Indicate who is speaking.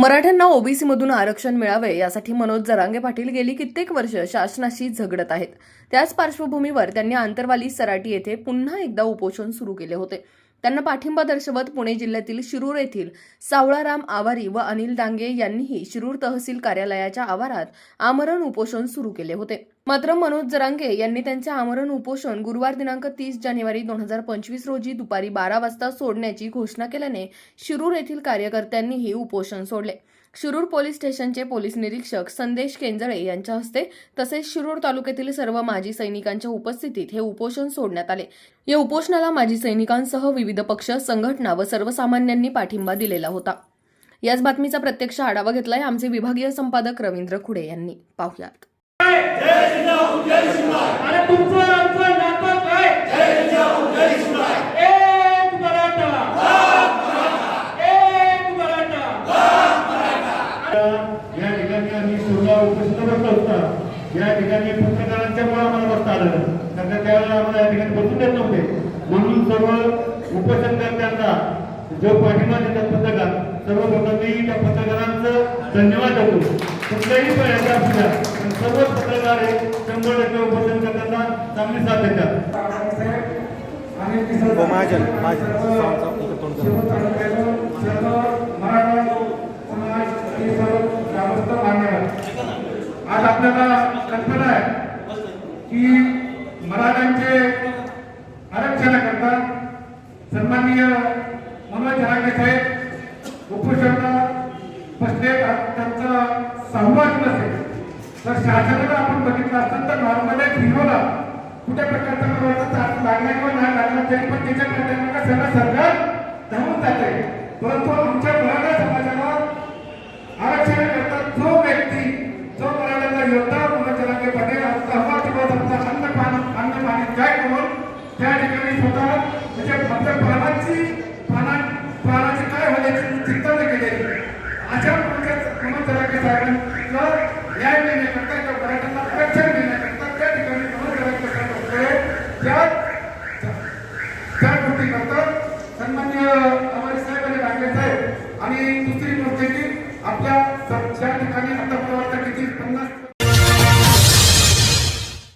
Speaker 1: मराठ्यांना ओबीसी मधून आरक्षण मिळावे यासाठी मनोज जरांगे पाटील गेली कित्येक वर्ष शासनाशी झगडत आहेत. त्याच पार्श्वभूमीवर त्यांनी आंतरवाली सराटी येथे पुन्हा एकदा उपोषण सुरू केले होते. त्यांना पाठिंबा दर्शवत पुणे जिल्ह्यातील शिरूर येथील सावळाराम आवारी व अनिल डांगे यांनीही शिरूर तहसील कार्यालयाच्या आवारात आमरण उपोषण सुरू केले होते. मात्र मनोज जरांगे यांनी त्यांचे आमरण उपोषण गुरुवार दिनांक तीस जानेवारी दोन हजार पंचवीस रोजी दुपारी बारा वाजता सोडण्याची घोषणा केल्याने शिरूर येथील कार्यकर्त्यांनीही उपोषण सोडले. शिरूर पोलीस स्टेशनचे पोलीस निरीक्षक संदेश केंजळे यांच्या हस्ते तसेच शिरूर तालुक्यातील सर्व माजी सैनिकांच्या उपस्थितीत हे उपोषण सोडण्यात आले. या उपोषणाला माजी सैनिकांसह विविध पक्ष संघटना व सर्वसामान्यांनी पाठिंबा दिलेला होता. याच बातमीचा प्रत्यक्ष आढावा घेतलाय आमचे विभागीय संपादक रवींद्र खुडे यांनी. पाहुयात
Speaker 2: आणि तुमचं आमचं नातं काय एक मराठा एक मराठा
Speaker 3: या ठिकाणी आम्ही सुरुवात उपस्थित बसलो होता या ठिकाणी पत्रकारांच्या मुळे आम्हाला बसता आलं. कारण का त्यावेळेला आम्हाला या ठिकाणी बसून देत नव्हते. म्हणून सर्व उपोषणकर्त्यांना जो पाठिंबा देतात पत्रकार सर्वप्रथम मी त्या पत्रकारांचं धन्यवाद देतो. कुठल्याही पर्याय असू द्या पण सर्व पत्रकार हे शंभर टक्के उपोषणकर्त्यांना चांगली साथ देतात.
Speaker 4: हो महाजन महाजन. ग्रामस्थ मान्यवर
Speaker 3: आज आपल्याला कल्पना आहे की मराठ्यांचे आरक्षणाकरता सन्माननीय मनोज जरांगे साहेब उपोषणला बसले त्यांचा सहावा दिवस आहे. तर शासनाला आपण बघितलं असतं तर नॉर्मल हिरोला कुठल्या प्रकारचा प्रवासाचा लागला किंवा नाही लागला तरी पण त्याच्या पाठीमागे सगळं सरकार धावून जाते. परंतु आमच्या मराठा समाजाला आरक्षण त्या ठिकाणी स्वतः म्हणजे फक्त प्राणांची प्राणा प्राणाची काय होण्याची चिंता न केलेली अशा प्रकारच्या प्रमाण जरागे साहेबांना न्याय मिळण्याकरता त्या मराठ्यांना आरक्षण मिळण्याकरता त्या ठिकाणी प्रमाण जरागे साहेब होते. त्या गोष्टी कृतीकरता सन्मान्य अमारी साहेब आणि रांगे साहेब आणि दुसरी गोष्ट की आपल्या त्या ठिकाणी